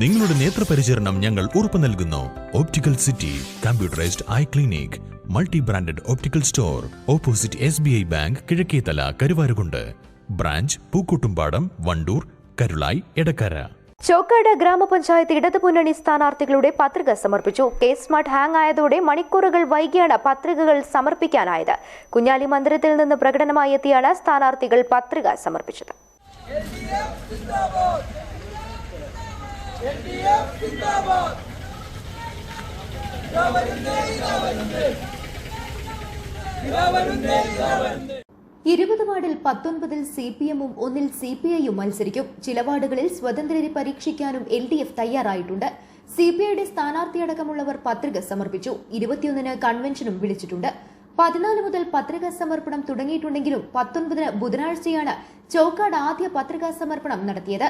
നിങ്ങളുടെ നേത്രപരിചരണം ഞങ്ങൾ ഉറപ്പു നൽകുന്നു. Optical city computerised eye clinic multi branded optical store opposite S B I bank Kizhakkethala Karuvarakundu branch Pookkottumpadam Wandoor Karulai Edakkara Chokkad ഗ്രാമപഞ്ചായത്ത് ഇടതുമുന്നണി സ്ഥാനാർത്ഥികളുടെ പത്രിക സമർപ്പിച്ചു. കെ സ്മാർട്ട് ഹാങ് ആയതോടെ മണിക്കൂറുകൾ വൈകിയാണ് പത്രികകൾ സമർപ്പിക്കാനായത്. കുഞ്ഞാലി മന്ദിരത്തിൽ നിന്ന് പ്രകടനമായി എത്തിയാണ് സ്ഥാനാർത്ഥികൾ പത്രിക സമർപ്പിച്ചത്. ഇരുപത് വാർഡിൽ പത്തൊൻപതിൽ സി പി എമ്മും ഒന്നിൽ സി പി ഐയും മത്സരിക്കും. ചില വാർഡുകളിൽ സ്വതന്ത്രരെ പരീക്ഷിക്കാനും എൽ ഡി എഫ് തയ്യാറായിട്ടുണ്ട്. സി പി ഐയുടെ സ്ഥാനാർത്ഥിയടക്കമുള്ളവർ പത്രിക സമർപ്പിച്ചു. ഇരുപത്തിയൊന്നിന് കൺവെൻഷനും വിളിച്ചിട്ടുണ്ട്. പതിനാല് മുതൽ പത്രികാ സമർപ്പണം തുടങ്ങിയിട്ടുണ്ടെങ്കിലും പത്തൊൻപതിന് ബുധനാഴ്ചയാണ് ചോക്കാട് ആദ്യ പത്രികാ സമർപ്പണം നടത്തിയത്.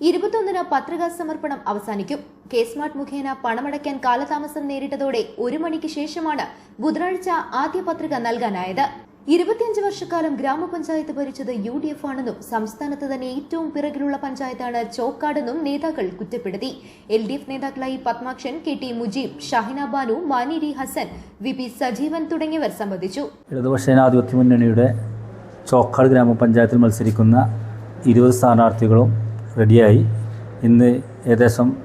ഇരുപത്തൊന്നിന് പത്രികാ സമർപ്പണം അവസാനിക്കും. കെ സ്മാർട്ട് മുഖേന പണമടയ്ക്കാൻ കാലതാമസം നേരിട്ടതോടെ ഒരു മണിക്ക് ശേഷമാണ് ബുധനാഴ്ച ആദ്യ പത്രിക നൽകാനായത്. ഇരുപത്തിയഞ്ച് വർഷക്കാലം ഗ്രാമപഞ്ചായത്ത് ഭരിച്ചത് യു ഡി എഫ് ആണെന്നും സംസ്ഥാനത്ത് തന്നെ ഏറ്റവും പിറകിലുള്ള പഞ്ചായത്താണ് ചോക്കാടെന്നും നേതാക്കൾ കുറ്റപ്പെടുത്തി. L D F നേതാക്കളായി Padmakshan K T Mujeeb Shahina Banu Maniri Hassan V P Sajeevan തുടങ്ങിയവർ സംബന്ധിച്ചു. ഇടതുപക്ഷ ജനാധിപത്യ മുന്നണിയുടെ ചോക്കാട് ഗ്രാമപഞ്ചായത്തിൽ മത്സരിക്കുന്ന ഇരുപത് സ്ഥാനാർത്ഥികളും റെഡിയായി. ഇന്ന് ഏകദേശം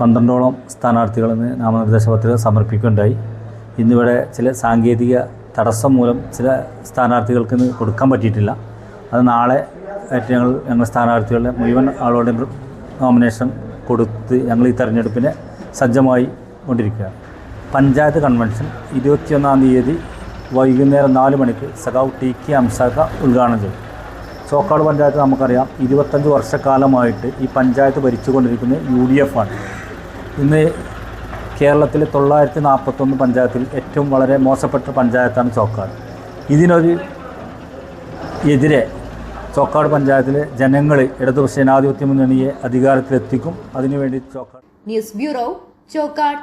പന്ത്രണ്ടോളം സ്ഥാനാർത്ഥികൾ ഇന്ന് നാമനിർദ്ദേശ പത്രിക സമർപ്പിക്കുകയുണ്ടായി. ഇന്നിവിടെ ചില സാങ്കേതിക തടസ്സം മൂലം ചില സ്ഥാനാർത്ഥികൾക്ക് ഇന്ന് കൊടുക്കാൻ പറ്റിയിട്ടില്ല. അത് നാളെ ആയിട്ട് ഞങ്ങൾ ഞങ്ങൾ സ്ഥാനാർത്ഥികളുടെ മുഴുവൻ ആളുകളുടെയും നോമിനേഷൻ കൊടുത്ത് ഞങ്ങൾ ഈ തെരഞ്ഞെടുപ്പിനെ സജ്ജമായി കൊണ്ടിരിക്കുകയാണ്. പഞ്ചായത്ത് കൺവെൻഷൻ ഇരുപത്തിയൊന്നാം തീയതി വൈകുന്നേരം നാല് മണിക്ക് സഖാവ് ടി കെ അംസാക്ക ഉദ്ഘാടനം ചെയ്തു ചോക്കാട് പഞ്ചായത്ത് നമുക്കറിയാം ഇരുപത്തഞ്ച് വർഷക്കാലമായിട്ട് ഈ പഞ്ചായത്ത് ഭരിച്ചുകൊണ്ടിരിക്കുന്നത് യു ഡി എഫ് ആണ്. ഇന്ന് കേരളത്തിലെ തൊള്ളായിരത്തി നാൽപ്പത്തൊന്ന് പഞ്ചായത്തിൽ ഏറ്റവും വളരെ മോശപ്പെട്ട പഞ്ചായത്താണ് ചോക്കാട്. ഇതിനൊരു എതിരെ ചോക്കാട് പഞ്ചായത്തിലെ ജനങ്ങൾ ഇടതുപക്ഷ ജനാധിപത്യ മുന്നണിയെ അധികാരത്തിലെത്തിക്കും. അതിനുവേണ്ടി ചോക്കാട് ന്യൂസ് ബ്യൂറോ ചോക്കാട്.